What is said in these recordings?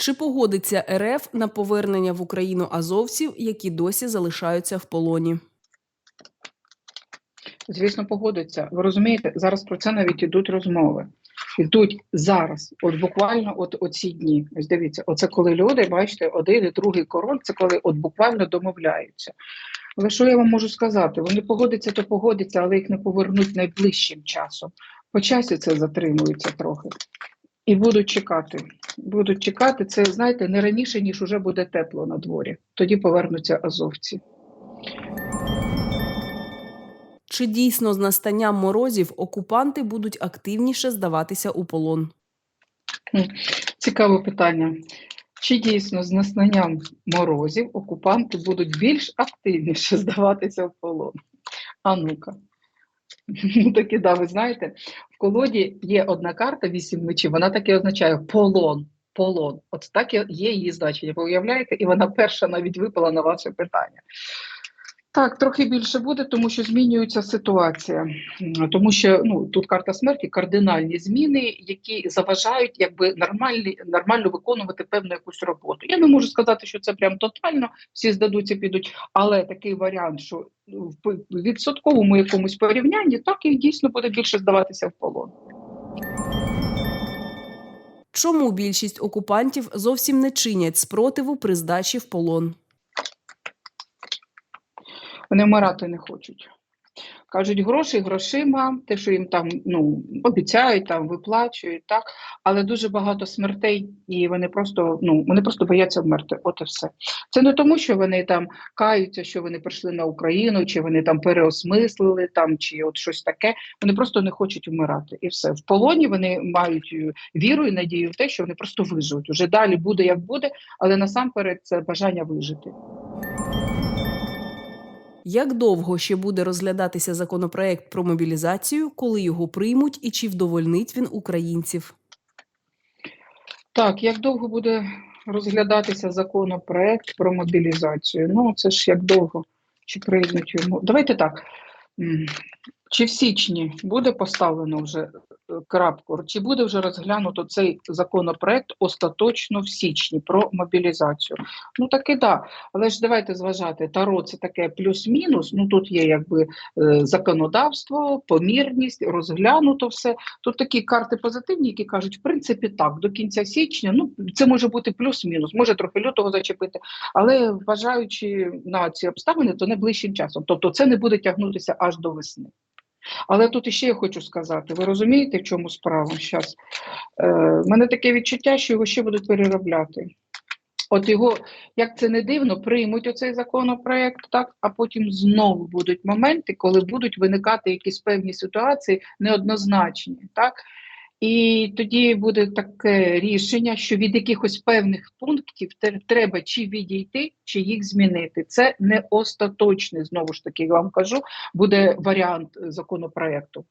Чи погодиться РФ на повернення в Україну азовців, які досі залишаються в полоні? Звісно, погодиться. Ви розумієте, зараз про це навіть ідуть розмови. Ідуть зараз, от буквально от оці дні. Ось дивіться, оце коли люди, бачите, один і другий король, це коли от буквально домовляються. Але що я вам можу сказати? Вони погодяться, то погодяться, але їх не повернуть найближчим часом. По часі це затримується трохи. І будуть чекати. Будуть чекати. Це, знаєте, не раніше, ніж уже буде тепло на дворі. Тоді повернуться азовці. Чи дійсно з настанням морозів окупанти будуть активніше здаватися у полон? Цікаве питання. Чи дійсно з настанням морозів окупанти будуть більш активніше здаватися в полон? А ну-ка. Ну, таки, да, ви знаєте, в колоді є одна карта вісім мечів, вона таки означає полон. Полон. От так є її значення. Ви уявляєте? І вона перша навіть випала на ваше питання. Так, трохи більше буде, тому що змінюється ситуація. Тому що ну, тут карта смерті, кардинальні зміни, які заважають якби нормальні, нормально виконувати певну якусь роботу. Я не можу сказати, що це прям тотально, всі здадуться, підуть, але такий варіант, що в відсотковому якомусь порівнянні, так і дійсно буде більше здаватися в полон. Чому більшість окупантів зовсім не чинять спротиву при здачі в полон? Вони вмирати не хочуть. Кажуть, гроші грошима, те, що їм там ну, обіцяють, там виплачують, так, але дуже багато смертей, і вони просто, ну, вони просто бояться вмерти. От і все. Це не тому, що вони там каються, що вони прийшли на Україну, чи вони там переосмислили, там, чи от щось таке. Вони просто не хочуть вмирати. І все. В полоні вони мають е, віру і надію в те, що вони просто виживуть. Уже далі буде як буде, але насамперед це бажання вижити. Як довго ще буде розглядатися законопроект про мобілізацію, коли його приймуть і чи вдовольнить він українців? Так, як довго буде розглядатися законопроект про мобілізацію? Ну, це ж як довго чи приймуть йому. Давайте так. Чи в січні буде поставлено вже крапку, чи буде вже розглянуто цей законопроект остаточно в січні про мобілізацію? Ну таки да. Але ж давайте зважати, таро це таке плюс-мінус. Ну тут є якби е, законодавство, помірність, розглянуто все. Тут такі карти позитивні, які кажуть, в принципі, так, до кінця січня, ну це може бути плюс-мінус, може трохи лютого зачепити, але вважаючи на ці обставини, то найближчим часом. Тобто це не буде тягнутися аж до весни. Але тут іще я хочу сказати: ви розумієте, в чому справа зараз? Е, в мене таке відчуття, що його ще будуть переробляти. От його, як це не дивно, приймуть оцей законопроект, так, а потім знову будуть моменти, коли будуть виникати якісь певні ситуації неоднозначні. Так? І тоді буде таке рішення, що від якихось певних пунктів треба чи відійти, чи їх змінити. Це не остаточний, знову ж таки, я вам кажу, буде варіант законопроекту.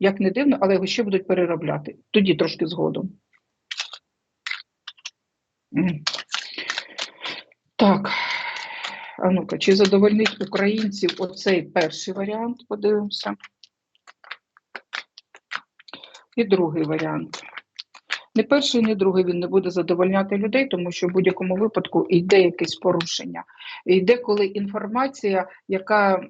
Як не дивно, але його ще будуть переробляти. Тоді трошки згодом. Так. А ну-ка, чи задовольнить українців оцей перший варіант? Подивимося. І другий варіант. Не перший, не другий він не буде задовольняти людей, тому що в будь-якому випадку йде якесь порушення. Йде коли інформація, яка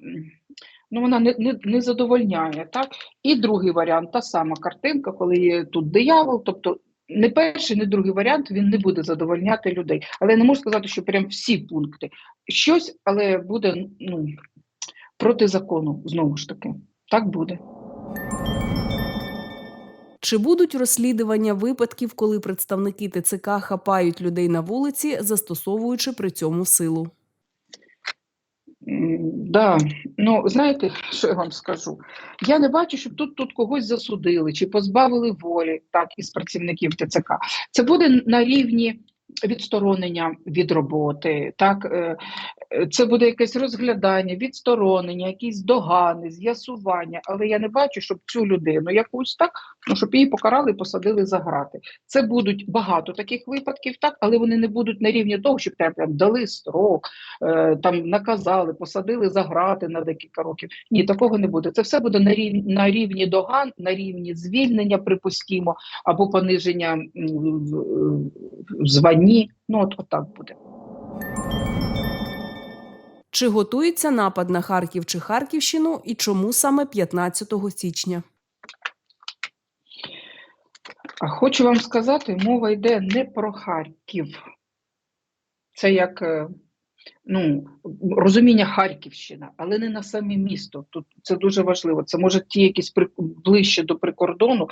ну, вона не, не, не задовольняє. Так? І другий варіант, та сама картинка, коли є тут диявол, тобто не перший, не другий варіант він не буде задовольняти людей. Але я не можу сказати, що прям всі пункти. Щось, але буде ну, проти закону, знову ж таки. Так буде. Чи будуть розслідування випадків, коли представники ТЦК хапають людей на вулиці, застосовуючи при цьому силу? Да, ну знаєте, що я вам скажу? Я не бачу, щоб тут, тут когось засудили чи позбавили волі, так, із працівників ТЦК. Це буде на рівні відсторонення від роботи, так, е, це буде якесь розглядання, відсторонення, якісь догани, з'ясування. Але я не бачу, щоб цю людину якусь так, ну щоб її покарали і посадили за грати. Це будуть багато таких випадків, так, але вони не будуть на рівні того, щоб там прям дали строк, е, там наказали, посадили за грати на декілька років. Ні, такого не буде. Це все буде на рівні, на рівні доган, на рівні звільнення, припустімо, або пониження в званні. Ну, от, от так буде. Чи готується напад на Харків чи Харківщину і чому саме 15 січня? Хочу вам сказати, мова йде не про Харків. Це як е, ну, розуміння Харківщина, але не на саме місто. Тут це дуже важливо. Це може ті якісь при, ближче до прикордону.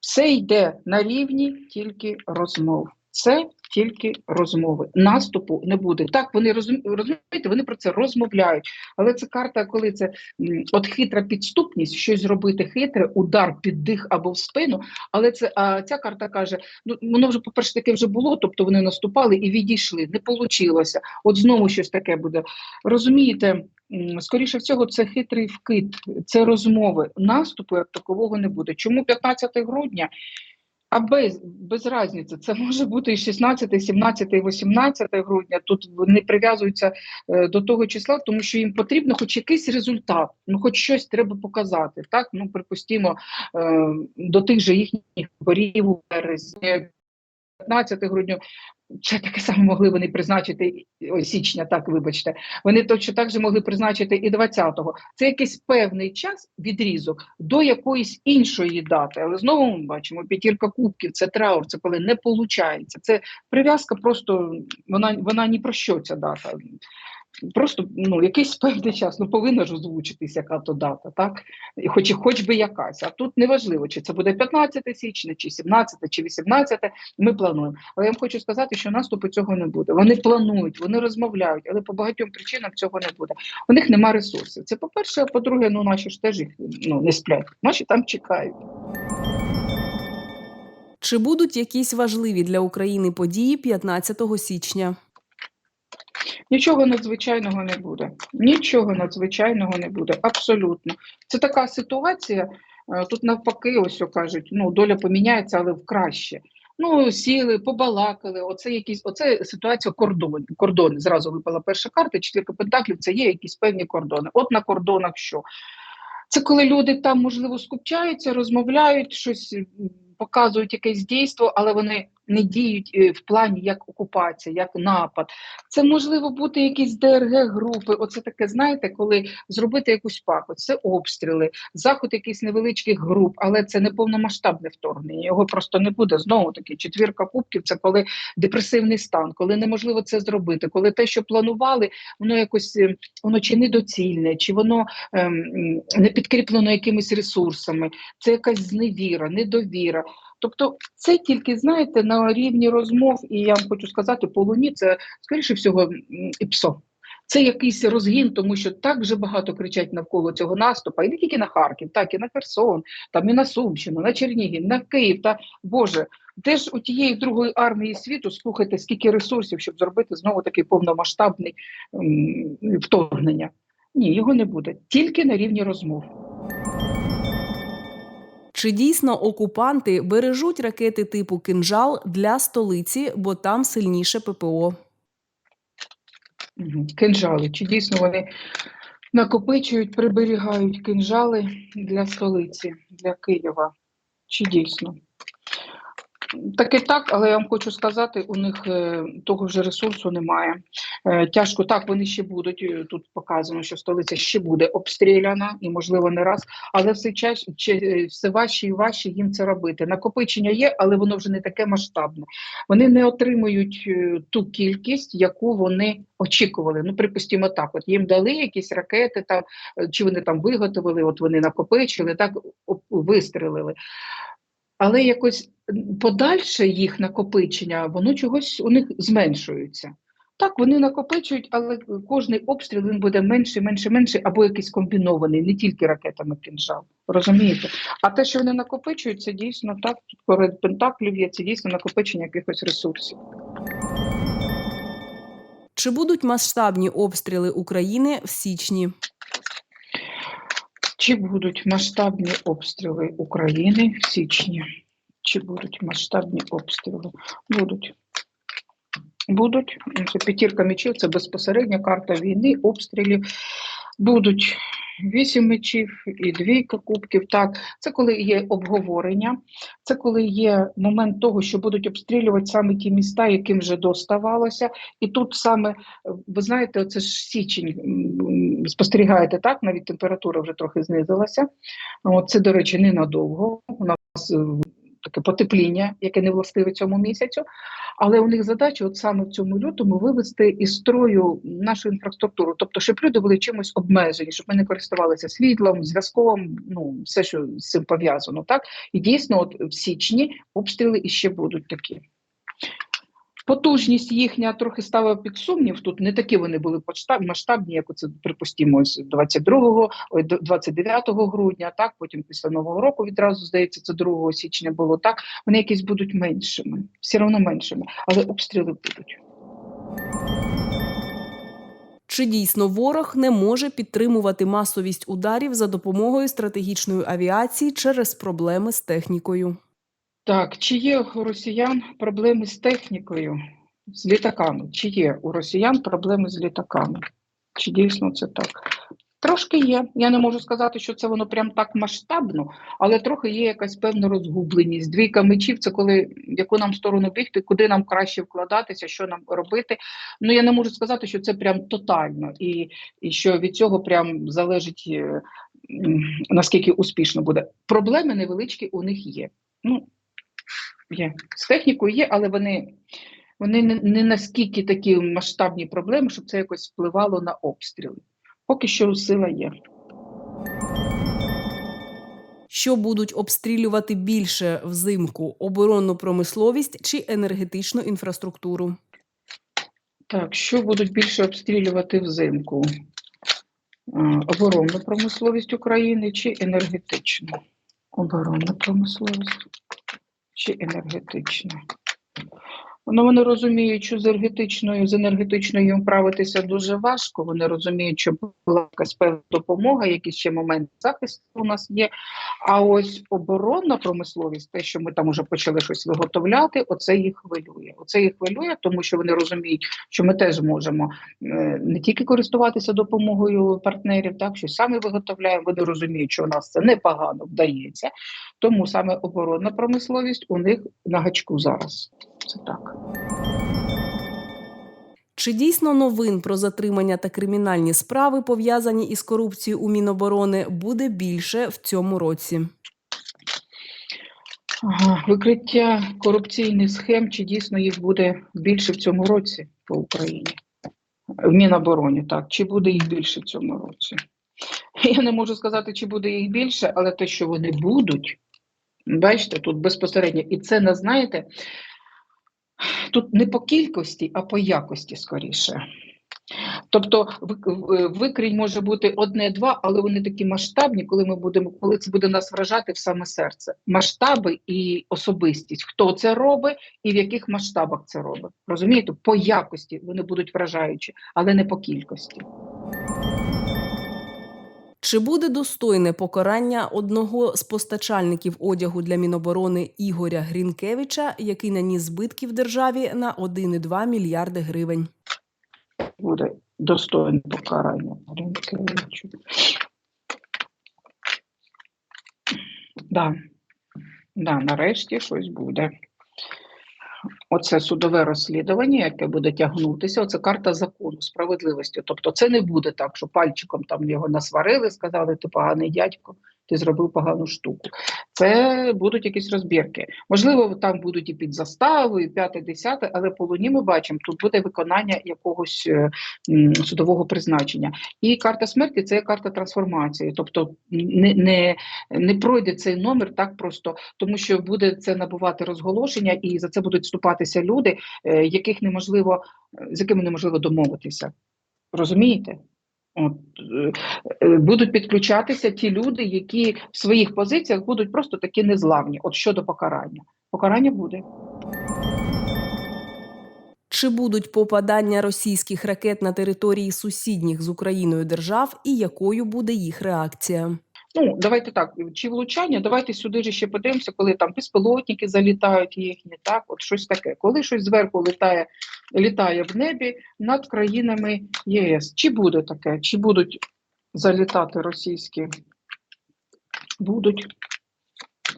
Все йде на рівні тільки розмов. Це тільки розмови. Наступу не буде. Так, вони розум, розумієте, вони про це розмовляють. Але це карта, коли це от хитра підступність, щось зробити хитре, удар під дих або в спину. Але це а ця карта каже: ну воно вже, по-перше, таке вже було, тобто вони наступали і відійшли. Не получилося. От знову щось таке буде. Розумієте, скоріше всього, це хитрий вкид, це розмови. Наступу як такового не буде. Чому 15 грудня? А без, без різниці, це може бути і 16, 17, 18 грудня. Тут вони прив'язуються е, до того числа, тому що їм потрібно хоч якийсь результат, ну хоч щось треба показати. Так, ну припустимо, е, до тих же їхніх борів у березні. 15 грудня, це таке саме могли вони призначити ой, січня, так вибачте. Вони точно так же могли призначити і 20-го. Це якийсь певний час, відрізок до якоїсь іншої дати. Але знову ми бачимо, п'ятірка кубків, це траур, це коли не виходить. Це прив'язка просто вона, вона ні про що ця дата. Просто ну, якийсь певний час, ну повинна ж озвучитись яка то дата, так? Хоч, хоч би якась. А тут неважливо, чи це буде 15 січня, чи 17, чи 18, ми плануємо. Але я вам хочу сказати, що наступу цього не буде. Вони планують, вони розмовляють, але по багатьом причинам цього не буде. У них нема ресурсів. Це по-перше, а по-друге, ну наші ж теж їх ну, не сплять. Наші там чекають. Чи будуть якісь важливі для України події 15 січня? Нічого надзвичайного не буде. Нічого надзвичайного не буде. Абсолютно. Це така ситуація. е, Тут навпаки, ось кажуть, ну доля поміняється, але в краще. Ну, сіли, побалакали. Оце якісь, оце ситуація кордон, кордони. Зразу випала перша карта, четвірка пентаклів. Це є якісь певні кордони. От на кордонах що? Це коли люди там, можливо, скупчаються, розмовляють, щось показують якесь дійство, але вони не діють е, в плані як окупація, як напад. Це можливо бути якісь ДРГ-групи. Оце таке, знаєте, коли зробити якусь пакость, це обстріли, заход якихось невеличких груп, але це не повномасштабне вторгнення. Його просто не буде. Знову таки, четвірка кубків це коли депресивний стан, коли неможливо це зробити, коли те, що планували, воно якось е, воно чи недоцільне, чи воно ем, не підкріплено якимись ресурсами. Це якась зневіра, недовіра. Тобто, це тільки знаєте на рівні розмов, і я вам хочу сказати, по луні це скоріше всього ІПСО. Це якийсь розгін, тому що так вже багато кричать навколо цього наступу, і не тільки на Харків, так і на Херсон, там і на Сумщину, на Чернігів, на Київ. Та Боже, де ж у тієї другої армії світу слухайте, скільки ресурсів, щоб зробити знову такий повномасштабний вторгнення? Ні, його не буде тільки на рівні розмов. Чи дійсно окупанти бережуть ракети типу кинжал для столиці, бо там сильніше ППО? Кинжали. Чи дійсно вони накопичують, приберігають кинжали для столиці, для Києва? Чи дійсно? Так і так, але я вам хочу сказати, у них е, того вже ресурсу немає. Е, тяжко так, вони ще будуть. е, Тут показано, що столиця ще буде обстріляна і, можливо, не раз, але все час чи, е, все важче і важче їм це робити. Накопичення є, але воно вже не таке масштабне. Вони не отримують ту кількість, яку вони очікували. Ну, припустимо, так, от їм дали якісь ракети, там чи вони там виготовили, от вони накопичили, так вистрелили. Але якось подальше їх накопичення, воно чогось у них зменшується. Так, вони накопичують, але кожний обстріл він буде менше, менше, менше, або якийсь комбінований, не тільки ракетами кінжал. Розумієте? А те, що вони накопичують, це дійсно так. Перед пентаклів є це дійсно накопичення якихось ресурсів. Чи будуть масштабні обстріли України в січні? Чи будуть масштабні обстріли України в січні? Чи будуть масштабні обстріли? Будуть. Будуть. П'ятірка мечів, це безпосередня карта війни, обстрілів. Будуть вісім мечів і двійка кубків. Так, це коли є обговорення, це коли є момент того, що будуть обстрілювати саме ті міста, яким вже доставалося. І тут саме, ви знаєте, це ж січень спостерігаєте так, навіть температура вже трохи знизилася. От, це, до речі, ненадовго. У нас е, таке потепління, яке не властиве цьому місяцю. Але у них задача, от саме в цьому лютому, вивести із строю нашу інфраструктуру, тобто, щоб люди були чимось обмежені, щоб ми не користувалися світлом, зв'язком, ну все, що з цим пов'язано. Так і дійсно, от в січні обстріли іще будуть такі. Потужність їхня трохи ставила під сумнів. Тут не такі вони були масштабні, як оце припустимо, з 22-го, ой, до 29 грудня. Так, потім після нового року відразу здається, це 2 січня було так. Вони якісь будуть меншими, все одно меншими, але обстріли будуть. Чи дійсно ворог не може підтримувати масовість ударів за допомогою стратегічної авіації через проблеми з технікою? Так, чи є у росіян проблеми з технікою, з літаками? Чи є у росіян проблеми з літаками? Чи дійсно це так? Трошки є. Я не можу сказати, що це воно прям так масштабно, але трохи є якась певна розгубленість. Двійка мечів це коли в яку нам сторону бігти, куди нам краще вкладатися, що нам робити. Ну я не можу сказати, що це прям тотально, і, і що від цього прям залежить е, наскільки успішно буде. Проблеми невеличкі у них є. Ну, Є. З технікою є, але вони, вони не, не наскільки такі масштабні проблеми, щоб це якось впливало на обстріли. Поки що сила є. Що будуть обстрілювати більше взимку оборонну промисловість чи енергетичну інфраструктуру? Так, що будуть більше обстрілювати взимку? Оборонну промисловість України чи енергетичну? Оборонна промисловість чи енергетична? Ну, вони розуміють, що з енергетичною, з енергетичною їм вправитися дуже важко. Вони розуміють, що була якась певна допомога, якийсь ще момент захисту у нас є. А ось оборонна промисловість, те, що ми там уже почали щось виготовляти, оце їх хвилює. Оце їх хвилює, тому що вони розуміють, що ми теж можемо е, не тільки користуватися допомогою партнерів, так що самі виготовляємо. Вони розуміють, що у нас це непогано вдається. Тому саме оборонна промисловість у них на гачку зараз. Це так. Чи дійсно новин про затримання та кримінальні справи, пов'язані із корупцією у Міноборони, буде більше в цьому році? Викриття корупційних схем, чи дійсно їх буде більше в цьому році по Україні? В Мінобороні, так. Чи буде їх більше в цьому році? Я не можу сказати, чи буде їх більше, але те, що вони будуть, бачите, тут безпосередньо. І це не знаєте, тут не по кількості, а по якості скоріше. Тобто викрінь може бути одне-два, але вони такі масштабні, коли ми будемо, коли це буде нас вражати в саме серце. Масштаби і особистість. Хто це робить і в яких масштабах це робить. Розумієте? По якості вони будуть вражаючі, але не по кількості. Чи буде достойне покарання одного з постачальників одягу для Міноборони Ігоря Грінкевича, який наніс збитків державі на 1,2 мільярди гривень? Буде достойне покарання. Гринкевичу. Да. Да, нарешті щось буде. Оце судове розслідування, яке буде тягнутися, оце карта закону, справедливості. Тобто це не буде так, що пальчиком там його насварили, сказали, ти поганий дядько, ти зробив погану штуку. Це будуть якісь розбірки. Можливо, там будуть і під заставу, і п'яте, десяте, але по луні ми бачимо, тут буде виконання якогось е, судового призначення. І карта смерті це карта трансформації. Тобто не, не, не пройде цей номер так просто, тому що буде це набувати розголошення, і за це будуть вступатися люди, е, яких неможливо, з якими неможливо домовитися. Розумієте? От, е, е, будуть підключатися ті люди, які в своїх позиціях будуть просто такі незламні. От щодо покарання. Покарання буде. Чи будуть попадання російських ракет на території сусідніх з Україною держав і якою буде їх реакція? Ну, давайте так, чи влучання, давайте сюди ж ще подивимося, коли там безпілотники залітають їхні, так, от щось таке. Коли щось зверху літає, літає в небі над країнами ЄС. Чи буде таке? Чи будуть залітати російські? Будуть.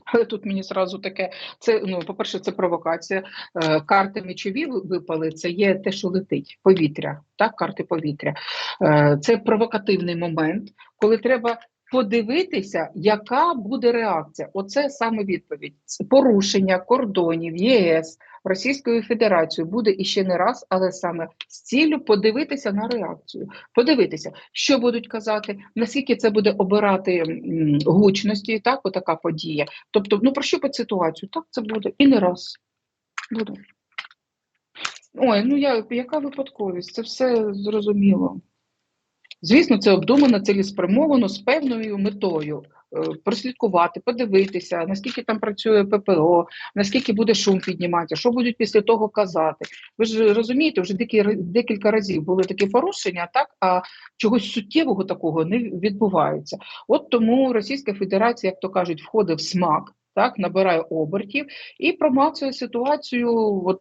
Але тут мені зразу таке, це ну, по-перше, це провокація. Е, карти мечові випали, це є те, що летить, повітря, так, карти повітря. Е, це провокативний момент, коли треба подивитися, яка буде реакція. Оце саме відповідь. Порушення кордонів ЄС Російською Федерацією буде іще не раз, але саме з ціллю подивитися на реакцію. Подивитися, що будуть казати, наскільки це буде обирати гучності, так, отака подія. Тобто, ну прощупати ситуацію, так це буде і не раз буде. Ой, ну я, яка випадковість? Це все зрозуміло. Звісно, це обдумано, цілеспрямовано з певною метою е, прослідкувати, подивитися, наскільки там працює ППО, наскільки буде шум підніматися, що будуть після того казати. Ви ж розумієте, вже декілька разів були такі порушення, так а чогось суттєвого такого не відбувається. От тому Російська Федерація, як то кажуть, входить в смак. Так, набирає обертів і промацує ситуацію. От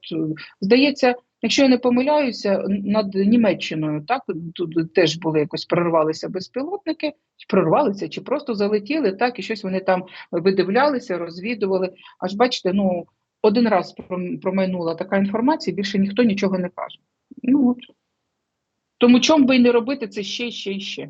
здається, Якщо я не помиляюся, над Німеччиною так тут теж були якось прорвалися безпілотники, прорвалися, чи просто залетіли, так і щось вони там видивлялися, розвідували. Аж бачите, ну один раз промайнула така інформація, більше ніхто нічого не каже. Ну от тому чому би і не робити це ще, ще, і ще.